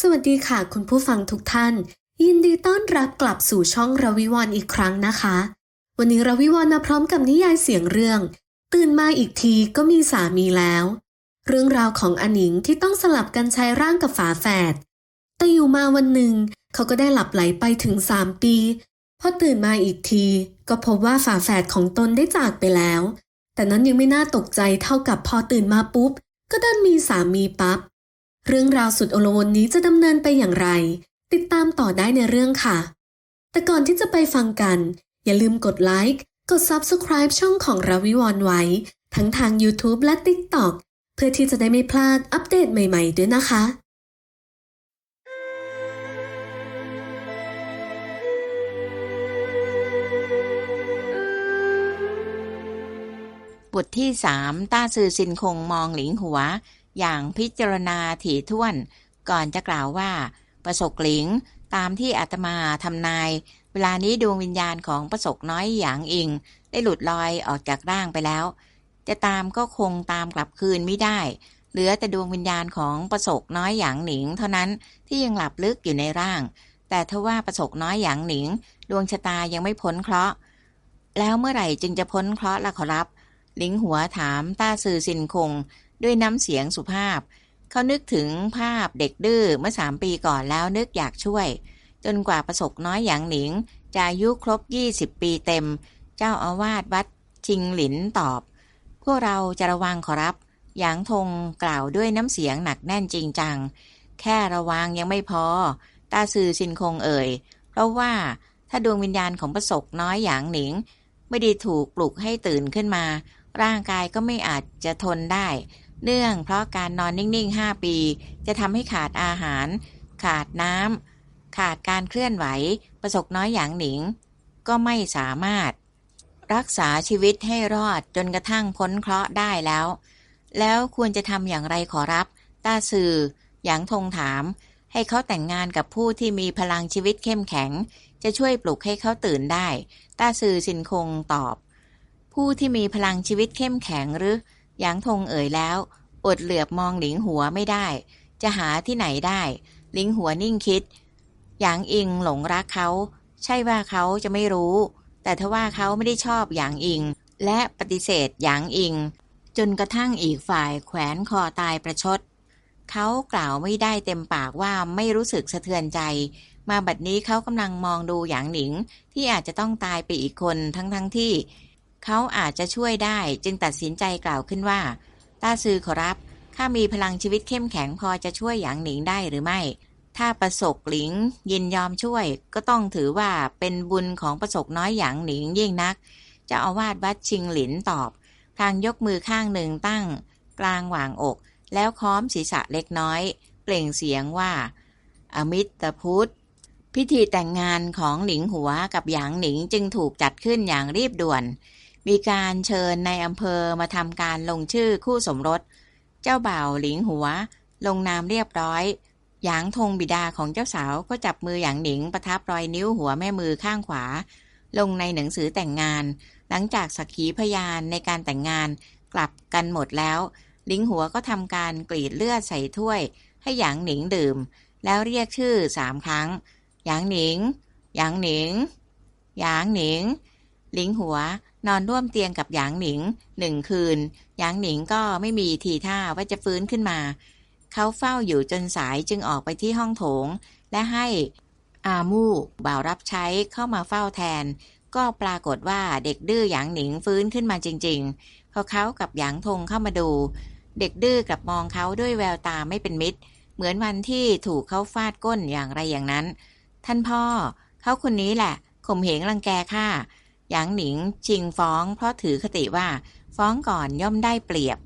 สวัสดีค่ะคุณผู้ฟังทุกท่าน ยินดีต้อนรับกลับสู่ช่องรวิวรณ์อีกครั้งนะคะ วันนี้รวิวรณ์มาพร้อมกับนิยายเสียงเรื่อง ตื่นมาอีกทีก็มีสามีแล้ว เรื่องราวของอนิงที่ต้องสลับกันใช้ร่างกับฝาแฝดแต่อยู่มาวันหนึ่ง เขาก็ได้หลับไหลไปถึงสามปีพอตื่นมาอีกที ก็พบว่าฝาแฝดของตนได้จากไปแล้ว แต่นั้นยังไม่น่าตกใจเท่ากับพอตื่นมาปุ๊บ ก็ดันมีสามีปั๊บ เรื่องราวสุดโอลวนนี้จะดำเนินไปอย่างไร ติดตามต่อได้ในเรื่องค่ะ แต่ก่อนที่จะไปฟังกัน อย่าลืมกดไลค์กด Subscribe ช่องของราวิวรณ์ไว้ ทั้งทาง YouTube และ TikTok เพื่อที่จะได้ไม่พลาดอัปเดตใหม่ๆด้วยนะคะบทที่สามต้าซือซินคงมองหลิงหัว อย่างพิจารณาถี่ถ้วน ก่อนจะกล่าวว่า ประสกหลิงตามที่อาตมาทำนาย เวลานี้ดวงวิญญาณของประสกน้อยหยางอิง ได้หลุดลอยออกจากร่างไปแล้ว จะตามก็คงตามกลับคืนไม่ได้ เหลือแต่ดวงวิญญาณของประสกน้อยหยางหนิง เท่านั้นที่ยังหลับลึกอยู่ในร่าง แต่ทว่าประสกน้อยหยางหนิง ดวงชะตายังไม่พ้นเคราะห์แล้วเมื่อไหร่จึงจะพ้นเคราะห์ล่ะขอรับหลิงหัวถามต้าซือซินคง ด้วยน้ำเสียงสุภาพ เขานึกถึงภาพเด็กดื้อเมื่อสามปีก่อนแล้วนึกอยากช่วย จนกว่าประสบน้อยหยางหนิงจะอายุครบ 20 ปีเต็ม เจ้าอาวาสวัดชิงหลินตอบ พวกเราจะระวังขอรับ หยางทงกล่าวด้วยน้ำเสียงหนักแน่นจริงจัง แค่ระวังยังไม่พอ ตาซือซินคงเอ่ย เพราะว่าถ้าดวงวิญญาณของประสบน้อยหยางหนิง ไม่ได้ถูกปลุกให้ตื่นขึ้นมา ร่างกายก็ไม่อาจจะทนได้ เนื่องเพราะการนอนนิ่ง ๆ 5 ปี จะทำให้ขาดอาหาร ขาดน้ำขาดการเคลื่อนไหว ประสบน้อยอย่างหนิง ก็ไม่สามารถ รักษาชีวิตให้รอดจนกระทั่งพ้นเคราะห์ได้แล้ว แล้วควรจะทำอย่างไรขอรับต้าสื่อหยางทงถาม ให้เขาแต่งงานกับผู้ที่มีพลังชีวิตเข้มแข็ง จะช่วยปลุกให้เขาตื่นได้ต้าสื่อสินคงตอบ ผู้ที่มีพลังชีวิตเข้มแข็งหรือ หยางทงเอ่ยแล้ว อดเหลือบมองหลิงหัวไม่ได้ จะหาที่ไหนได้ หลิงหัวนิ่งคิด หยางอิงหลงรักเขา ใช่ว่าเขาจะไม่รู้ แต่ทว่าเขาไม่ได้ชอบหยางอิง และปฏิเสธหยางอิง จนกระทั่งอีกฝ่ายแขวนคอตายประชด เขากล่าวไม่ได้เต็มปากว่าไม่รู้สึกสะเทือนใจ มาบัดนี้เขากำลังมองดูหยางหนิงที่อาจจะต้องตายไปอีกคนทั้งทั้งที่ เขาอาจจะช่วยได้จึงตัดสินใจกล่าวขึ้นว่า ตาซือขอรับ ข้ามีพลังชีวิตเข้มแข็งพอจะช่วยหยางหนิงได้หรือไม่ ถ้าประสกหลิง ยินยอมช่วย ก็ต้องถือว่าเป็นบุญของประสกน้อยหยางหนิงยิ่งนักเจะอาวาสวัดชิงหลินตอบ พลางยกมือข้างหนึ่งตั้ง กลางหว่างอก แล้วค้อมศีรษะเล็กน้อย เปล่งเสียงว่า อมิตรพุทธพิธีแต่งงานของหลิงหัวกับหยางหนิงจึงถูกจัดขึ้นอย่างรีบด่วน มีการเชิญในอำเภอมาทำการลงชื่อคู่สมรส เจ้าบ่าวหลิงหัว ลงนามเรียบร้อย หยางทงบิดาของเจ้าสาวก็จับมือหยางหนิงประทับรอยนิ้วหัวแม่มือข้างขวา ลงในหนังสือแต่งงาน หลังจากสักขีพยานในการแต่งงานกลับกันหมดแล้วหลิงหัวก็ทำการกรีดเลือดใส่ถ้วย ให้หยางหนิงดื่ม แล้วเรียกชื่อสามครั้ง หยางหนิง หยางหนิง หยางหนิงหลิงหัว นอนร่วมเตียงกับหยางหนิงหนึ่งคืน หยางหนิงก็ไม่มีทีท่าว่าจะฟื้นขึ้นมา เขาเฝ้าอยู่จนสายจึงออกไปที่ห้องโถง และให้อามู่บ่าวรับใช้เข้ามาเฝ้าแทน ก็ปรากฏว่าเด็กดื้อหยางหนิงฟื้นขึ้นมาจริง ๆ พอเขากับหยางทงเข้ามาดู เด็กดื้อกลับมองเขาด้วยแววตาไม่เป็นมิตร เหมือนวันที่ถูกเขาฟาดก้นอย่างไรอย่างนั้น ท่านพ่อ เขาคนนี้แหละข่มเหงรังแกข้า หยางหนิงชิงฟ้องเพราะถือคติว่า ฟ้องก่อนย่อมได้เปรียบ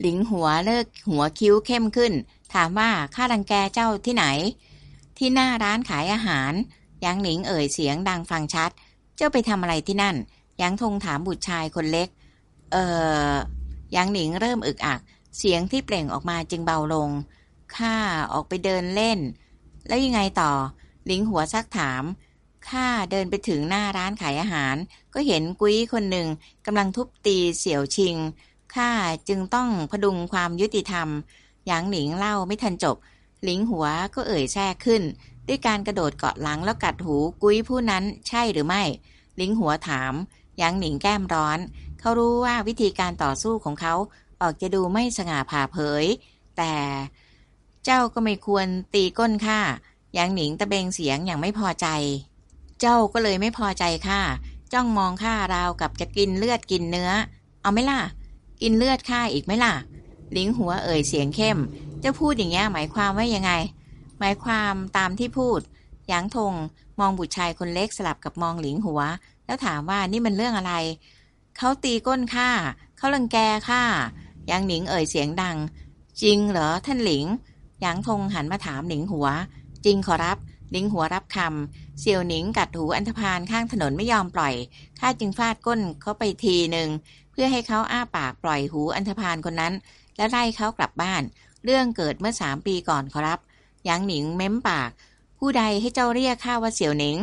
หลิงหัวเลิกหัวคิ้วเข้มขึ้น ถามว่าข้ารังแกเจ้าที่ไหน ที่หน้าร้านขายอาหารหยางหนิงเอ่ยเสียงดังฟังชัด เจ้าไปทำอะไรที่นั่นหยางทงถามบุตรชายคนเล็ก เอ่อหยางหนิงเริ่มอึกอัก เสียงที่เปล่งออกมาจึงเบาลงข้าออกไปเดินเล่น แล้วยังไงต่อหลิงหัวซักถาม ข้าเดินไปถึงหน้าร้านขายอาหาร ก็เห็นกุ้ยคนหนึ่งกำลังทุบตีเสี่ยวชิงข้าจึงต้องพดุงความยุติธรรม หยางหนิงเล่าไม่ทันจบ หลิงหัวก็เอ่ยแทรกขึ้น ด้วยการกระโดดเกาะหลังแล้วกัดหูกุ้ยผู้นั้นใช่หรือไม่ หลิงหัวถามหยางหนิงแก้มร้อน เขารู้ว่าวิธีการต่อสู้ของเขาออกจะดูไม่สง่าผ่าเผย แต่เจ้าก็ไม่ควรตีก้นข้าหยางหนิงตะเบงเสียงอย่างไม่พอใจ เจ้าก็เลยไม่พอใจข้าจ้องมองข้าราวกับจะกินเลือดกินเนื้อ เอาไหมล่ะ กินเลือดข้าอีกไหมล่ะหลิงหัวเอ่ยเสียงเข้ม เจ้าพูดอย่างเงี้ยหมายความว่ายังไง หมายความตามที่พูด หยางทงมองบุตรชายคนเล็กสลับกับมองหลิงหัว แล้วถามว่านี่มันเรื่องอะไร เขาตีก้นข้าเขาลังแกข้าหยางหนิงเอ่ยเสียงดัง จริงเหรอท่านหลิง หยางทงหันมาถามหลิงหัว จริงขอรับ หลิงหัวรับคำเสี่ยวหนิงกัดหูอันธพาลข้างถนนไม่ยอมปล่อย ข้าจึงฟาดก้นเขาไปทีหนึ่งเพื่อให้เขาอ้าปากปล่อยหูอันธพาลคนนั้น แล้วไล่เขากลับบ้าน เรื่องเกิดเมื่อสามปีก่อนขอรับหยางหนิงเม้มปาก ผู้ใดให้เจ้าเรียกข้าว่าเสี่ยวหนิง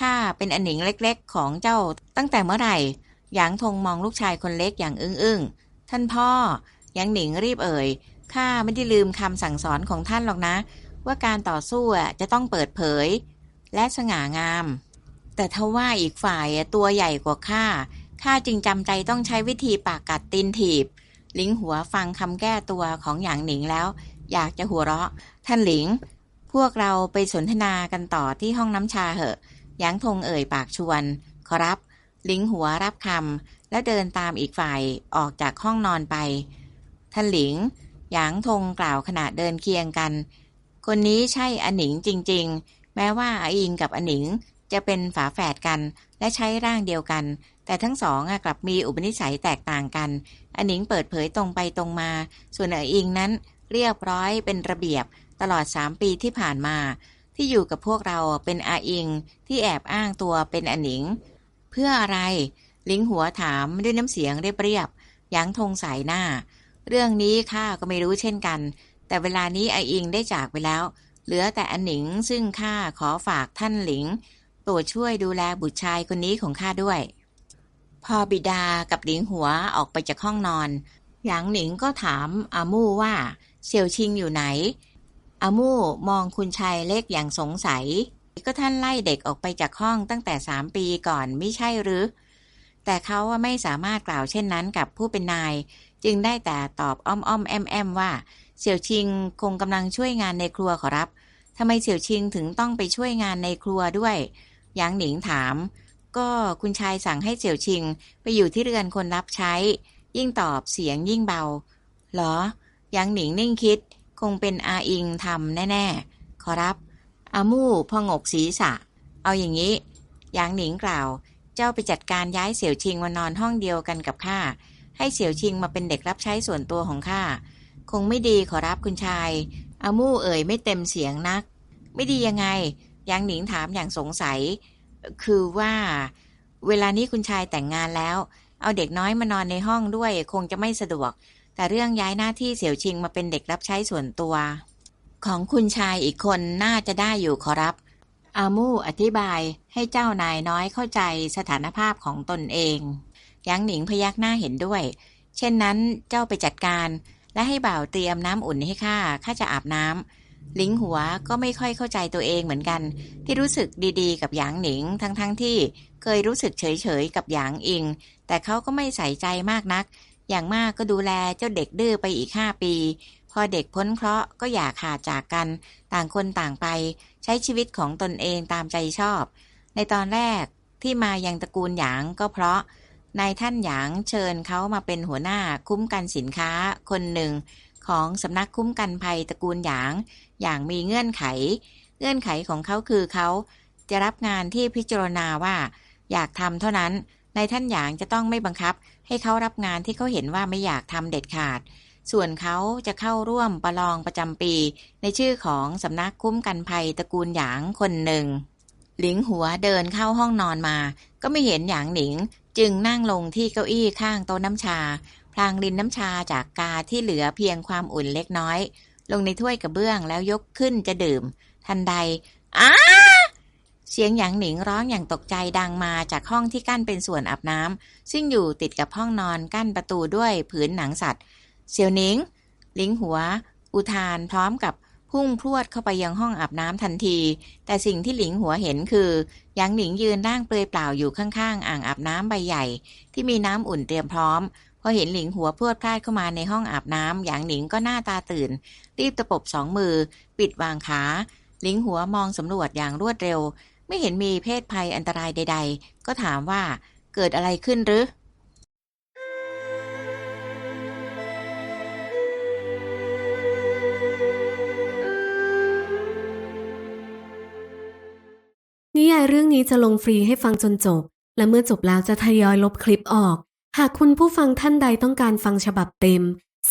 ข้าเป็นอันหนิงเล็กๆ ของเจ้าตั้งแต่เมื่อไหร่หยางทงมองลูกชายคนเล็กอย่างอึ้งๆท่านพ่อหยางหนิงรีบเอ่ยข้าไม่ได้ลืมคำสั่งสอนของท่านหรอกนะ ว่าการต่อสู้จะต้องเปิดเผย และสง่างาม แต่ทว่าอีกฝ่ายตัวใหญ่กว่าข้าข้าจึงจำใจต้องใช้วิธีปากกัดตีนถีบ หลิงหัวฟังคำแก้ตัวของหยางหนิงแล้ว อยากจะหัวเราะ ท่านหลิง พวกเราไปสนทนากันต่อที่ห้องน้ำชาเหอะหยางทงเอ่ยปากชวน ขอรับหลิงหัวรับคำแล้วเดินตามอีกฝ่ายออกจากห้องนอนไป ท่านหลิง หยางทงกล่าวขณะเดินเคียงกัน คนนี้ใช่อหนิงจริง ๆ แม้ว่าอาอิงกับอหนิงจะเป็นฝาแฝดกันและใช้ร่างเดียวกัน แต่ทั้งสองกลับมีอุปนิสัยแตกต่างกันอหนิงเปิดเผยตรงไปตรงมา ส่วนอาอิงนั้นเรียบร้อยเป็นระเบียบตลอดสามปีที่ผ่านมา ที่อยู่กับพวกเราเป็นอาอิงที่แอบอ้างตัวเป็นอหนิง เพื่ออะไรลิงหัวถามด้วยน้ำเสียงเรียบๆหยางทงสายหน้า เรื่องนี้ข้าก็ไม่รู้เช่นกัน แต่เวลานี้ไออิงได้จากไปแล้ว เหลือแต่อันหนิงซึ่งข้าขอฝากท่านหลิงโปรดช่วยดูแลบุตรชายคนนี้ของข้าด้วย พอบิดากับหลิงหัวออกไปจากห้องนอนหยางหนิงก็ถามอามู่ว่าเสี่ยวชิงอยู่ไหนอามู่มองคุณชายเล็กอย่างสงสัย ก็ท่านไล่เด็กออกไปจากห้องตั้งแต่สามปีก่อนไม่ใช่หรือ แต่เขาว่าไม่สามารถกล่าวเช่นนั้นกับผู้เป็นนาย จึงได้แต่ตอบอ้อมอ้อมแอมแอมว่า เสี่ยวชิงคงกำลังช่วยงานในครัวขอรับทำไมเสี่ยวชิงถึงต้องไปช่วยงานในครัวด้วยหยางหนิงถาม ก็คุณชายสั่งให้เสี่ยวชิง ไปอยู่ที่เรือนคนรับใช้ ยิ่งตอบเสียงยิ่งเบา เหรอหยางหนิงนิ่งคิด คงเป็นอาอิงทำแน่ๆ ขอรับ อามู่พองกศีรษะ เอาอย่างนี้หยางหนิงกล่าว เจ้าไปจัดการย้ายเสี่ยวชิงมานอนห้องเดียวกันกับข้า ให้เสี่ยวชิงมาเป็นเด็กรับใช้ส่วนตัวของข้า คงไม่ดีขอรับคุณชายอามู่เอ่ยไม่เต็มเสียงนัก ไม่ดียังไงยางหนิงถามอย่างสงสัย คือว่า เวลานี้คุณชายแต่งงานแล้ว เอาเด็กน้อยมานอนในห้องด้วย คงจะไม่สะดวก แต่เรื่องย้ายหน้าที่เสี่ยวชิงมาเป็นเด็กรับใช้ส่วนตัว ของคุณชายอีกคนน่าจะได้อยู่ขอรับ อามู่อธิบายให้เจ้านายน้อยเข้าใจสถานภาพของตนเองยางหนิงพยักหน้าเห็นด้วย เช่นนั้นเจ้าไปจัดการ และให้บ่าวเตรียมน้ำอุ่นให้ข้าข้าจะอาบน้ำลิงหัวก็ไม่ค่อยเข้าใจตัวเองเหมือนกัน ที่รู้สึกดีๆ กับหยางหนิง ทั้งๆทที่เคยรู้สึกเฉยๆกับหยางอิง แต่เขาก็ไม่ใส่ใจมากนัก อย่างมากก็ดูแลเจ้าเด็กดื้อไปอีกห้าปี พอเด็กพ้นเคราะห์ก็อย่าขาดจากกัน ต่างคนต่างไป ใช้ชีวิตของตนเองตามใจชอบ ในตอนแรกที่มายังตระกูลหยางก็เพราะ นายท่านหยางเชิญเขามาเป็นหัวหน้าคุ้มกันสินค้าคนหนึ่ง ของสำนักคุ้มกันภัยตระกูลหยาง อย่างมีเงื่อนไข เงื่อนไขของเขาคือเขาจะรับงานที่พิจารณาว่า อยากทำเท่านั้นนายท่านหยางจะต้องไม่บังคับ ให้เขารับงานที่เขาเห็นว่าไม่อยากทำเด็ดขาด ส่วนเขาจะเข้าร่วมประลองประจำปี ในชื่อของสำนักคุ้มกันภัยตระกูลหยางคนหนึ่งหลิงหัวเดินเข้าห้องนอนมา ก็ไม่เห็นหยางหนิง จึงนั่งลงที่เก้าอี้ข้างโต๊ะน้ำชา พลางรินน้ำชาจากกาที่เหลือเพียงความอุ่นเล็กน้อย ลงในถ้วยกระเบื้องแล้วยกขึ้นจะดื่ม ทันใดอ้าเสียงหยางหนิงร้องอย่างตกใจดังมาจากห้องที่กั้นเป็นส่วนอาบน้ำซึ่งอยู่ติดกับห้องนอนกั้นประตูด้วยผืนหนังสัตว์ เสี่ยวหนิง ลิงหัว อุทานพร้อมกับ พุ่งพรวดเข้าไปยังห้องอาบน้ำทันที แต่สิ่งที่หลิงหัวเห็นคือหยางหนิงยืนนั่งเปลือยเปล่าอยู่ข้างๆ อ่างอาบน้ำใบใหญ่ ที่มีน้ำอุ่นเตรียมพร้อม พอเห็นหลิงหัวพรวดพลาดเข้ามาในห้องอาบน้ำหยางหนิงก็หน้าตาตื่น รีบตะปบสองมือ ปิดวางขา หลิงหัวมองสำรวจอย่างรวดเร็ว ไม่เห็นมีเพศภัยอันตรายใด ๆ ก็ถามว่าเกิดอะไรขึ้นหรือ เรื่องนี้จะลงฟรีให้ฟังจนจบ และเมื่อจบแล้วจะทยอยลบคลิปออก หากคุณผู้ฟังท่านใดต้องการฟังฉบับเต็ม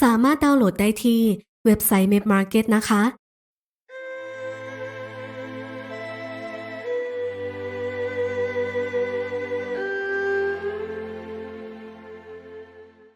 สามารถดาวน์โหลดได้ที่เว็บไซต์ m e p Market นะคะ